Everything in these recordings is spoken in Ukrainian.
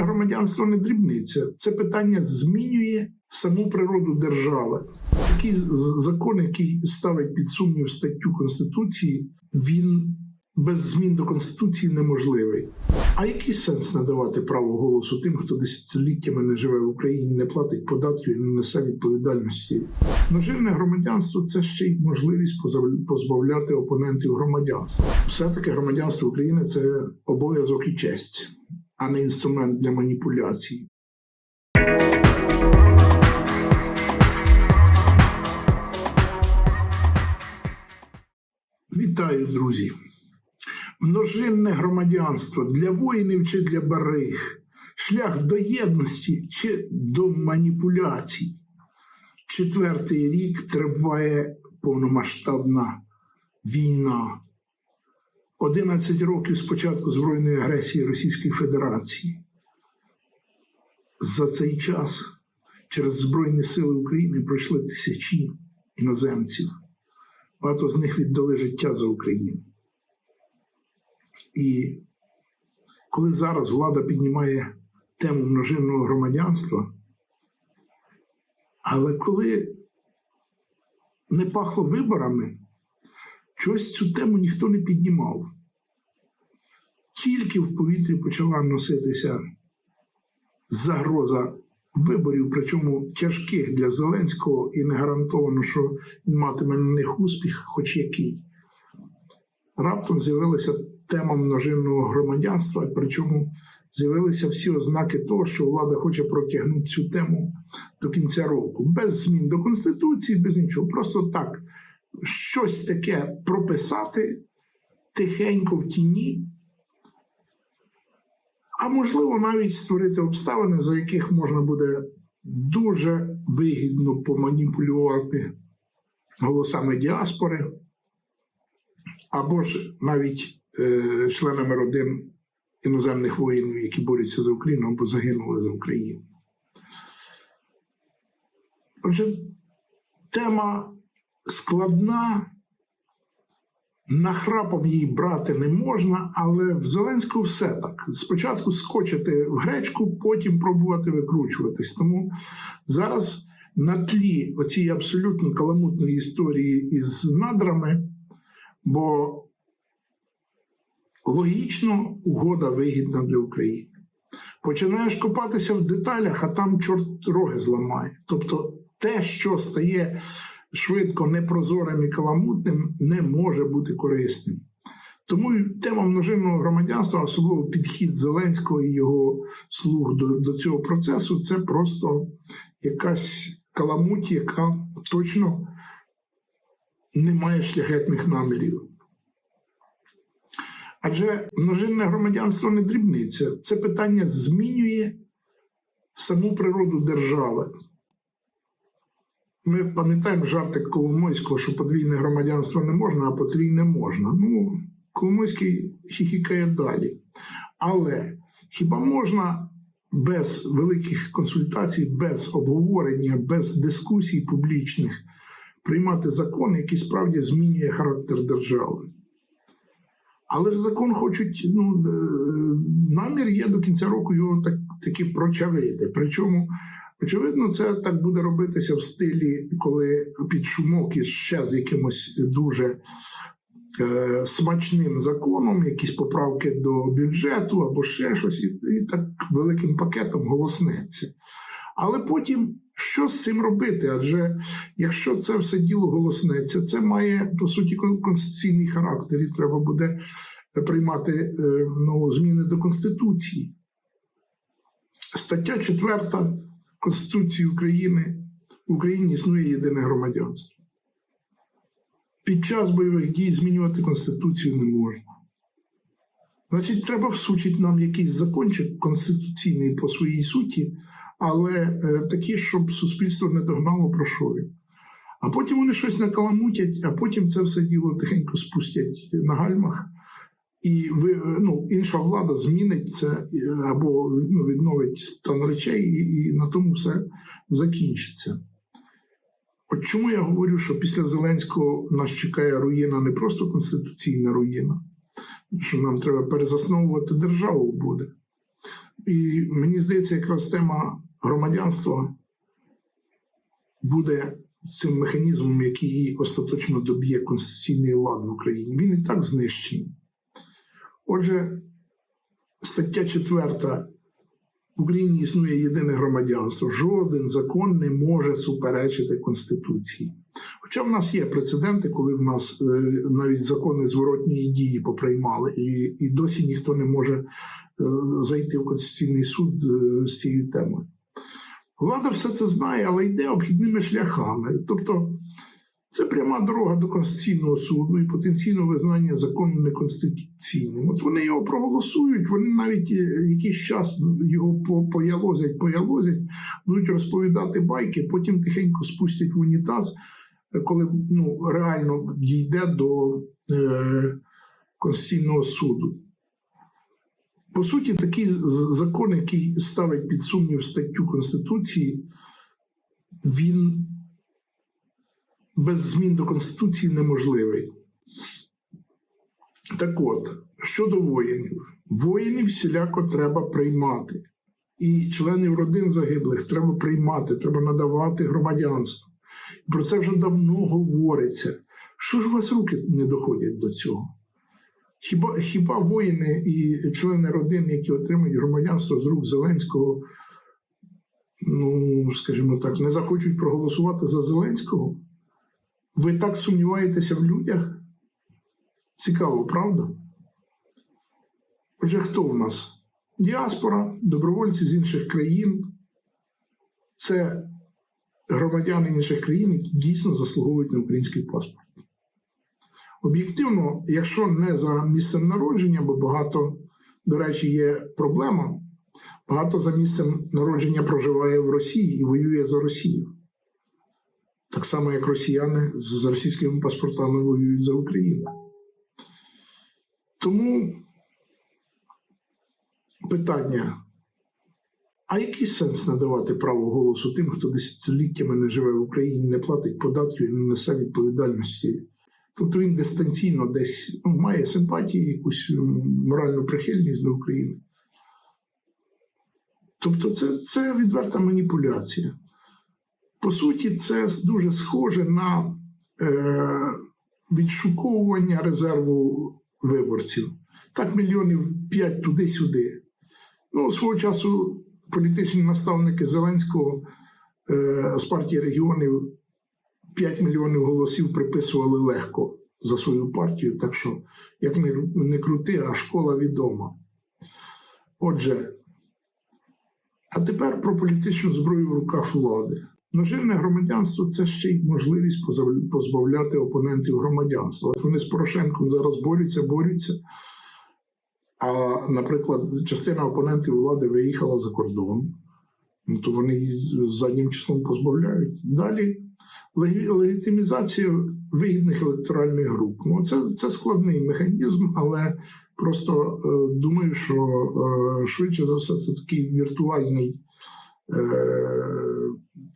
Множинне громадянство не дрібниця. Це питання змінює саму природу держави. Такий закон, який ставить під сумнів статтю Конституції, він без змін до Конституції неможливий. А який сенс надавати право голосу тим, хто десятиліттями не живе в Україні, не платить податків і не несе відповідальності? Множинне громадянство це ще й можливість позбавляти опонентів громадянства. Все-таки громадянство України це обов'язок і честь, а не інструмент для маніпуляцій. Вітаю, друзі! Множинне громадянство для воїнів чи для бариг, шлях до єдності чи до маніпуляцій. Четвертий рік триває повномасштабна війна. 11 років з початку збройної агресії Російської Федерації. За цей час через Збройні Сили України пройшли тисячі іноземців. Багато з них віддали життя за Україну. І коли зараз влада піднімає тему множинного громадянства, але коли не пахло виборами, чогось цю тему ніхто не піднімав. Тільки в повітрі почала носитися загроза виборів, причому тяжких для Зеленського, і не гарантовано, що він матиме на них успіх, хоч який. Раптом з'явилася тема множинного громадянства, причому з'явилися всі ознаки того, що влада хоче протягнути цю тему до кінця року, без змін до Конституції, без нічого. Просто так, щось таке прописати тихенько в тіні, а можливо навіть створити обставини, за яких можна буде дуже вигідно поманіпулювати голосами діаспори, або ж навіть е, членами родин іноземних воїнів, які борються за Україну або загинули за Україну. Отже, тема складна, нахрапом її брати не можна, але в Зеленську все так. Спочатку скочити в гречку, потім пробувати викручуватись. Тому зараз на тлі оцієї абсолютно каламутної історії із надрами, бо логічно угода вигідна для України. Починаєш копатися в деталях, а там чорт роги зламає. Тобто те, що стає швидко непрозорим і каламутним, не може бути корисним. Тому тема множинного громадянства, особливо підхід Зеленського і його слуг до, до цього процесу, це просто якась каламуть, яка точно не має шляхетних намірів. Адже множинне громадянство не дрібниця. Це питання змінює саму природу держави. Ми пам'ятаємо жартик Коломойського, що подвійне громадянство не можна, а потрійне можна. Ну, Коломойський хіхікає далі. Але хіба можна без великих консультацій, без обговорення, без дискусій публічних приймати закон, який справді змінює характер держави? Але ж закон хочуть, ну е, намір є до кінця року його так таки прочавити. Причому, очевидно, це так буде робитися в стилі, коли під шумок і ще з якимось дуже е, смачним законом, якісь поправки до бюджету або ще щось, і, і так великим пакетом голоснеться. Але потім. Що з цим робити? Адже якщо це все діло голоснеться, це має по суті конституційний характер, і треба буде приймати е, ну, зміни до Конституції. Стаття 4 Конституції України в Україні існує єдине громадянство. Під час бойових дій змінювати Конституцію не можна. Значить, треба всучити нам якийсь закончик конституційний по своїй суті, але е, такий, щоб суспільство не догнало про що він. А потім вони щось накаламутять, а потім це все діло тихенько спустять на гальмах, і ви, ну, інша влада змінить це е, або ну, відновить стан речей, і, і на тому все закінчиться. От чому я говорю, що після Зеленського нас чекає руїна, не просто конституційна руїна, що нам треба перезасновувати державу буде. І мені здається, якраз тема громадянства буде цим механізмом, який остаточно доб'є конституційний лад в Україні. Він і так знищений. Отже, стаття 4 в Україні існує єдине громадянство. Жоден закон не може суперечити Конституції. Хоча в нас є прецеденти, коли в нас е, навіть закони зворотньої дії поприймали, і, і досі ніхто не може е, зайти в Конституційний суд е, з цією темою. Влада все це знає, але йде обхідними шляхами. Тобто це пряма дорога до Конституційного суду і потенційного визнання закону неконституційним. От вони його проголосують, вони навіть е, якийсь час його поялозять, поялозять, будуть розповідати байки, потім тихенько спустять в унітаз, е, коли ну, реально дійде до е, Конституційного суду. По суті, такий закон, який ставить під сумнів статтю Конституції, він без змін до Конституції неможливий. Так от, щодо воїнів, воїнів всіляко треба приймати. І членів родин загиблих треба приймати, треба надавати громадянство. І про це вже давно говориться. Що ж у вас руки не доходять до цього? Хіба, хіба воїни і члени родин, які отримують громадянство з рук Зеленського, ну, скажімо так, не захочуть проголосувати за Зеленського? Ви так сумніваєтеся в людях? Цікаво, правда? Отже, хто в нас? Діаспора, добровольці з інших країн. Це громадяни інших країн, які дійсно заслуговують на український паспорт. Об'єктивно, якщо не за місцем народження, бо багато, до речі, є проблема, багато за місцем народження проживає в Росії і воює за Росію. Так само, як росіяни з російськими паспортами воюють за Україну. Тому питання: а який сенс надавати право голосу тим, хто десятиліттями не живе в Україні, не платить податків і не несе відповідальності? Тобто він дистанційно десь ну, має симпатії, якусь моральну прихильність до України. Тобто, це, це відверта маніпуляція. По суті, це дуже схоже на е, відшуковування резерву виборців. Так, мільйонів п'ять туди-сюди. Ну, свого часу політичні наставники Зеленського е, з партії регіонів 5 мільйонів голосів приписували легко за свою партію, так що, як не, не крути, а школа відома. Отже, а тепер про політичну зброю в руках влади. Наживне громадянство це ще й можливість позбавляти опонентів громадянства. От вони з Порошенком зараз борються, борються. А, наприклад, частина опонентів влади виїхала за кордон, ну, то вони її заднім числом позбавляють. Далі легітимізація вигідних електоральних груп. Ну, це, це складний механізм, але просто е, думаю, що е, швидше за все це такий віртуальний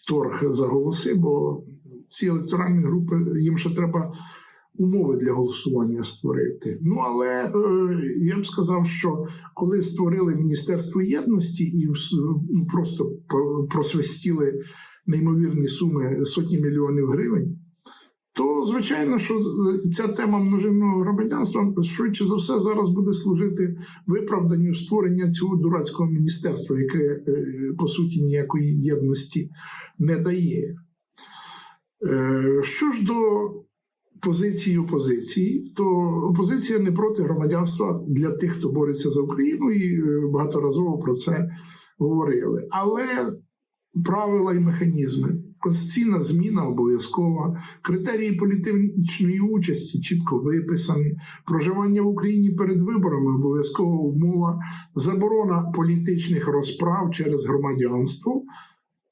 торг за голоси, бо ці електоральні групи їм ще треба умови для голосування створити. Ну але е, я б сказав, що коли створили Міністерство єдності і ну, просто про- просвистіли неймовірні суми сотні мільйонів гривень. То, звичайно, що ця тема множинного громадянства швидше за все зараз буде служити виправданню створення цього дурацького міністерства, яке е, по суті ніякої єдності не дає. Е, Що ж до позиції опозиції, то опозиція не проти громадянства для тих, хто бореться за Україну, і е, багаторазово про це говорили. Але правила і механізми. Конституційна зміна обов'язкова, критерії політичної участі чітко виписані, проживання в Україні перед виборами обов'язкова умова, заборона політичних розправ через громадянство,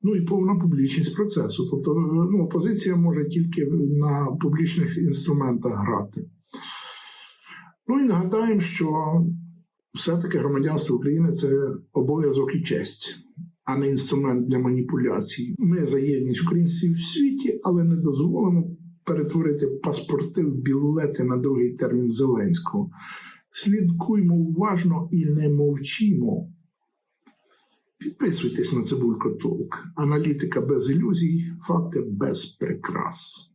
ну і повна публічність процесу. Тобто е, ну, опозиція може тільки на публічних інструментах грати. Ну і нагадаємо, що все-таки громадянство України це обов'язок і честь а не інструмент для маніпуляцій. Ми за єдність українців в світі, але не дозволимо перетворити паспорти в білети на другий термін Зеленського. Слідкуймо уважно і не мовчимо. Підписуйтесь на Цибулько Толк. Аналітика без ілюзій, факти без прикрас.